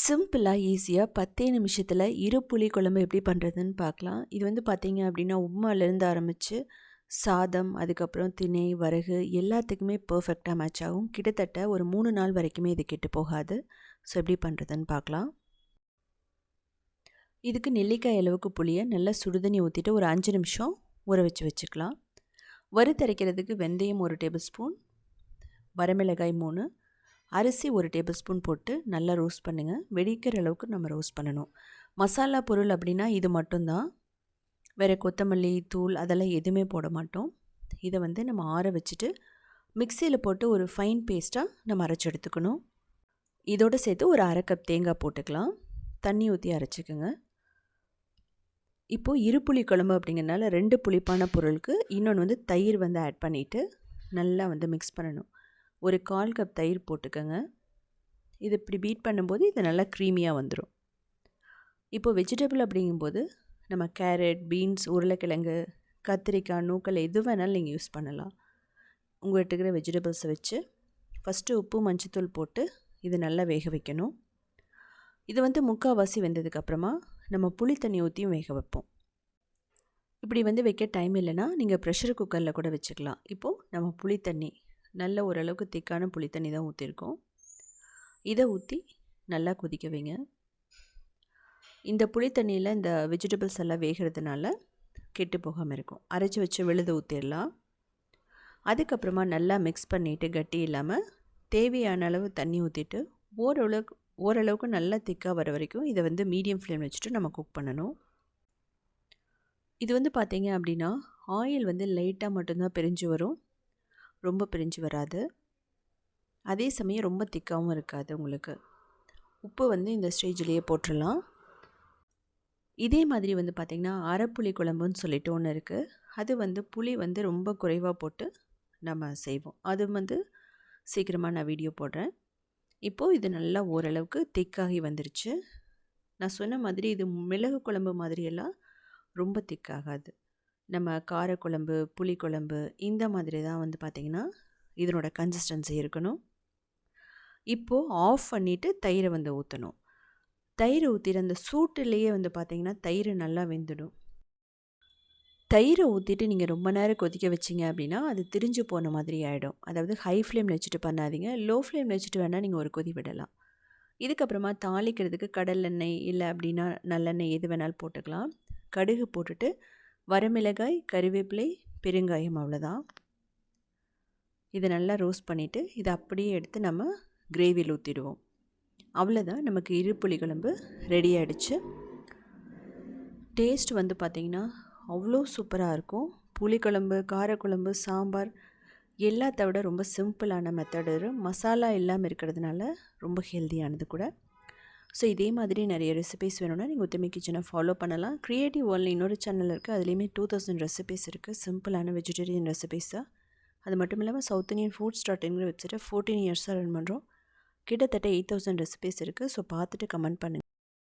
சிம்பிளாக ஈஸியாக பத்தே நிமிஷத்தில் இரு புளி குழம்பு எப்படி பண்ணுறதுன்னு பார்க்கலாம். இது வந்து பார்த்தீங்க அப்படின்னா உப்புமாலேருந்து ஆரம்பித்து சாதம் அதுக்கப்புறம் திணை வரகு எல்லாத்துக்குமே பர்ஃபெக்டாக மேட்ச் ஆகும். கிட்டத்தட்ட ஒரு மூணு நாள் வரைக்குமே இது கெட்டு போகாது. ஸோ எப்படி பண்ணுறதுன்னு பார்க்கலாம். இதுக்கு நெல்லிக்காய் அளவுக்கு புளியை நல்லா சுடுதண்ணி ஊற்றிட்டு ஒரு அஞ்சு நிமிஷம் ஊற வச்சு வச்சுக்கலாம். வறுத்தரைக்கிறதுக்கு வெந்தயம் ஒரு டேபிள் ஸ்பூன். வரமிளகாய் மூணு. அரிசி ஒரு டேபிள் ஸ்பூன் போட்டு நல்லா ரோஸ்ட் பண்ணுங்கள் வெடிக்கிற அளவுக்கு நம்ம ரோஸ்ட் பண்ணணும். மசாலா பொருள் அப்படின்னா இது மட்டும்தான். வேறு கொத்தமல்லி தூள் அதெல்லாம் எதுவுமே போட மாட்டோம். இதை வந்து நம்ம ஆற வச்சுட்டு மிக்சியில் போட்டு ஒரு ஃபைன் பேஸ்ட்டாக நம்ம அரைச்சி எடுத்துக்கணும். இதோடு சேர்த்து ஒரு அரை கப் தேங்காய் போட்டுக்கலாம். தண்ணி ஊற்றி அரைச்சிக்கோங்க. இப்போது இரு புளி குழம்பு அப்படிங்கிறனால ரெண்டு புளிப்பான பொருளுக்கு இன்னொன்று வந்து தயிர் வந்து ஆட் பண்ணிவிட்டு நல்லா வந்து மிக்ஸ் பண்ணணும். ஒரு கால் கப் தயிர் போட்டுக்கோங்க. இது இப்படி பீட் பண்ணும்போது இது நல்லா க்ரீமியாக வந்துடும் இப்போது வெஜிடபிள் அப்படிங்கும்போது நம்ம கேரட் பீன்ஸ் உருளைக்கிழங்கு கத்திரிக்காய் நூக்கல் எது வேணாலும் நீங்கள் யூஸ் பண்ணலாம். உங்கள்கிட்ட இருக்கிற வெஜிடபிள்ஸை வச்சு ஃபஸ்ட்டு உப்பு மஞ்சத்தூள் போட்டு இது நல்லா வேக வைக்கணும். இது வந்து முக்கால்வாசி வெந்ததுக்கப்புறமா நம்ம புளி தண்ணி ஊற்றியும் வேக வைப்போம். இப்படி வந்து வைக்க டைம் இல்லைன்னா நீங்கள் ப்ரெஷர் குக்கரில் கூட வச்சுக்கலாம். இப்போது நம்ம புளி தண்ணி நல்ல ஓரளவுக்கு திக்கான புளி தண்ணி தான் ஊற்றிருக்கோம் இதை ஊற்றி நல்லா கொதிக்க வைங்க. இந்த புளி தண்ணியில் இந்த வெஜிடபிள்ஸ் எல்லாம் வேகிறதுனால கெட்டு போகாமல் இருக்கும். அரைச்சி வச்சு விழுது ஊற்றிடலாம் அதுக்கப்புறமா நல்லா மிக்ஸ் பண்ணிவிட்டு கட்டி இல்லாமல் தேவையான அளவு தண்ணி ஊற்றிட்டு ஓரளவுக்கு ஓரளவுக்கு நல்லா திக்காக வர வரைக்கும் இதை வந்து மீடியம் ஃப்ளேம் வச்சுட்டு நம்ம குக் பண்ணணும். இது வந்து பார்த்திங்க அப்படின்னா ஆயில் வந்து லைட்டாக மட்டும்தான் பிரிஞ்சு வரும். ரொம்ப பிரிஞ்சு வராது. அதே சமயம் ரொம்ப திக்காகவும் இருக்காது உங்களுக்கு. உப்பு வந்து இந்த ஸ்டேஜ்லேயே போட்டுடலாம் இதே மாதிரி வந்து பார்த்திங்கன்னா அரைப்புளி குழம்புன்னு சொல்லிட்டு ஒன்று இருக்குது அது வந்து புளி வந்து ரொம்ப குறைவாக போட்டு நம்ம செய்வோம். அது வந்து சீக்கிரமாக நான் வீடியோ போடுறேன். இப்போது இது நல்லா ஓரளவுக்கு திக்காகி வந்துருச்சு. நான் சொன்ன மாதிரி இது மிளகு குழம்பு மாதிரியெல்லாம் ரொம்ப திக்காகாது. நம்ம காரக்குழம்பு புளிக்குழம்பு இந்த மாதிரி தான் வந்து பார்த்திங்கன்னா இதனோட கன்சிஸ்டன்சி இருக்கணும். இப்போது ஆஃப் பண்ணிவிட்டு தயிரை வந்து ஊற்றணும் தயிர் ஊற்றிட்டு அந்த சூட்டுலேயே வந்து பார்த்திங்கன்னா தயிர் நல்லா வெந்துடும். தயிரை ஊற்றிட்டு நீங்கள் ரொம்ப நேரம் கொதிக்க வச்சிங்க அப்படின்னா அது திரிஞ்சு போன மாதிரி ஆகிடும் அதாவது ஹை ஃப்ளேமில் வச்சுட்டு பண்ணாதீங்க. லோ ஃப்ளேமில் வச்சுட்டு வேணால் நீங்கள் ஒரு கொதி விடலாம். இதுக்கப்புறமா தாளிக்கிறதுக்கு கடலெண்ணெய் இல்லை அப்படின்னா நல்லெண்ணெய் எது வேணாலும் போட்டுக்கலாம். கடுகு போட்டுட்டு வரமிளகாய் கறிவேப்பிலை பெருங்காயம் அவ்வளோதான் இதை நல்லா ரோஸ்ட் பண்ணிவிட்டு இதை அப்படியே எடுத்து நம்ம கிரேவியில் ஊற்றிடுவோம் அவ்வளோதான் நமக்கு இரு புளி குழம்பு ரெடி ஆகிடுச்சு டேஸ்ட் வந்து பார்த்திங்கன்னா அவ்வளோ சூப்பராக இருக்கும். புளிக்குழம்பு காரக்குழம்பு சாம்பார் எல்லாத்த விட ரொம்ப சிம்பிளான மெத்தடு மசாலா இல்லாமல் இருக்கிறதுனால ரொம்ப ஹெல்த்தியானது கூட. ஸோ இதே மாதிரி நிறைய ரெசிபிஸ் வேணும்னா நீங்கள் உத்தமி கிச்சனை ஃபாலோ பண்ணலாம். க்ரியேட்டிவ் வேர்ல்டில் இன்னொரு சேனல் இருக்குது அதுலேயுமே டூ தௌசண்ட் ரெசிபிஸ் இருக்குது சிம்பிளான வெஜிடேரியன் ரெசிபிஸாக அது மட்டும் இல்லாமல் சவுத் இந்தியன் ஃபுட் ஸ்டார்ட்ங்கிற வெப்சைட்டை ஃபோர்டீன் இயர்ஸாக ரன் பண்ணுறோம் கிட்டத்தட்ட எயிட் தௌசண்ட் ரெசிபிஸ் இருக்குது ஸோ பார்த்துட்டு கமெண்ட் பண்ணுங்கள்